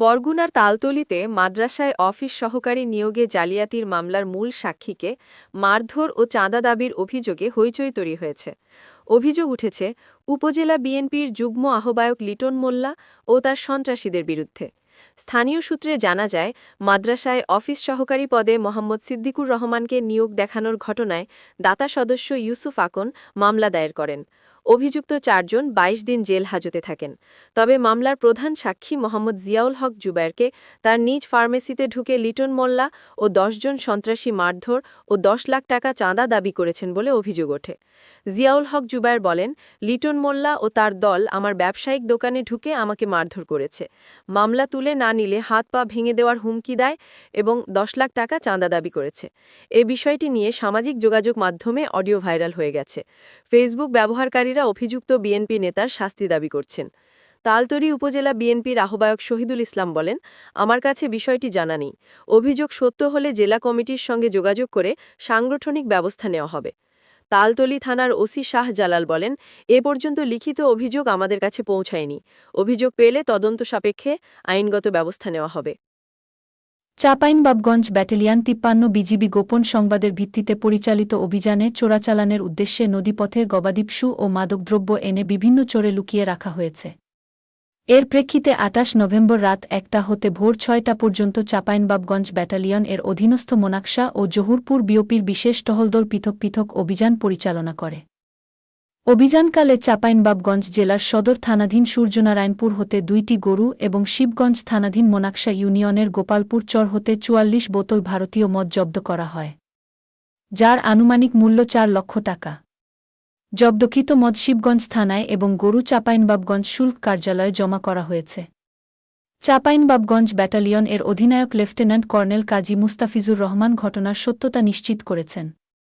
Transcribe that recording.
বরগুনার তালতলিতে মাদ্রাসায় অফিস সহকারী নিয়োগে জালিয়াতির মামলার মূল সাক্ষীকে মারধর ও চাঁদা দাবির অভিযোগে হইচই তৈরি হয়েছে। অভিযোগ উঠেছে, উপজেলা বিএনপির যুগ্ম আহ্বায়ক লিটন মোল্লা ও তার সন্ত্রাসীদের বিরুদ্ধে। স্থানীয় সূত্রে জানা যায়, মাদ্রাসায় অফিস সহকারী পদে মোহাম্মদ সিদ্দিকুর রহমানকে নিয়োগ দেখানোর ঘটনায় দাতা সদস্য ইউসুফ আকন মামলা দায়ের করেন। অভিযুক্ত চারজন ২২ দিন জেল হাজতে থাকেন। তবে মামলার প্রধান সাক্ষী মোহাম্মদ জিয়াউল হক জুবায়েরকে তার নিজ ফার্মেসিতে ঢুকে লিটন মোল্লা ও জন সন্ত্রাসী মারধর ও দশ লাখ টাকা চাঁদা দাবি করেছেন বলে অভিযোগ ওঠে। জিয়াউল হক জুবায়ের বলেন, লিটন মোল্লা ও তার দল আমার ব্যবসায়িক দোকানে ঢুকে আমাকে মারধর করেছে। মামলা তুলে না নিলে হাত পা ভেঙে দেওয়ার হুমকি দেয় এবং দশ লাখ টাকা চাঁদা দাবি করেছে। এ বিষয়টি নিয়ে সামাজিক যোগাযোগ মাধ্যমে অডিও ভাইরাল হয়ে গেছে। ফেসবুক ব্যবহারকারীরা অভিযুক্ত বিএনপি নেতার শাস্তি দাবি করছেন। তালতরি উপজেলা বিএনপির আহ্বায়ক শহীদুল ইসলাম বলেন, আমার কাছে বিষয়টি জানা নেই। অভিযোগ সত্য হলে জেলা কমিটির সঙ্গে যোগাযোগ করে সাংগঠনিক ব্যবস্থা নেওয়া হবে। তালতলি থানার ওসি শাহ জালাল বলেন, এ পর্যন্ত লিখিত অভিযোগ আমাদের কাছে পৌঁছায়নি। অভিযোগ পেলে তদন্ত সাপেক্ষে আইনগত ব্যবস্থা নেওয়া হবে। চাঁপাইনবাবগঞ্জ ব্যাটালিয়ান তিপ্পান্ন বিজিবি গোপন সংবাদের ভিত্তিতে পরিচালিত অভিযানে চোরাচালানের উদ্দেশ্যে নদীপথে গবাদিপশু ও মাদকদ্রব্য এনে বিভিন্ন চোরে লুকিয়ে রাখা হয়েছে। এর প্রেক্ষিতে আটাশ নভেম্বর রাত একটা হতে ভোর ছয়টা পর্যন্ত চাঁপাইনবাবগঞ্জ ব্যাটালিয়ন এর অধীনস্থ মোনাকশা ও জহুরপুর বিওপির বিশেষ টহলদল পৃথক পৃথক অভিযান পরিচালনা করে। অভিযানকালে চাঁপাইনবাবগঞ্জ জেলার সদর থানাধীন সূর্যনারায়ণপুর হতে দুইটি গরু এবং শিবগঞ্জ থানাধীন মোনাকশা ইউনিয়নের গোপালপুর চর হতে চুয়াল্লিশ বোতল ভারতীয় মদ জব্দ করা হয়, যার আনুমানিক মূল্য চার লক্ষ টাকা। জব্দকৃত মদ শিবগঞ্জ থানায় এবং গরু চাঁপাইনবাবগঞ্জ শুল্ক কার্যালয়ে জমা করা হয়েছে। চাঁপাইনবাবগঞ্জ ব্যাটালিয়ন এর অধিনায়ক লেফটেন্যান্ট কর্নেল কাজী মুস্তাফিজুর রহমান ঘটনার সত্যতা নিশ্চিত করেছেন।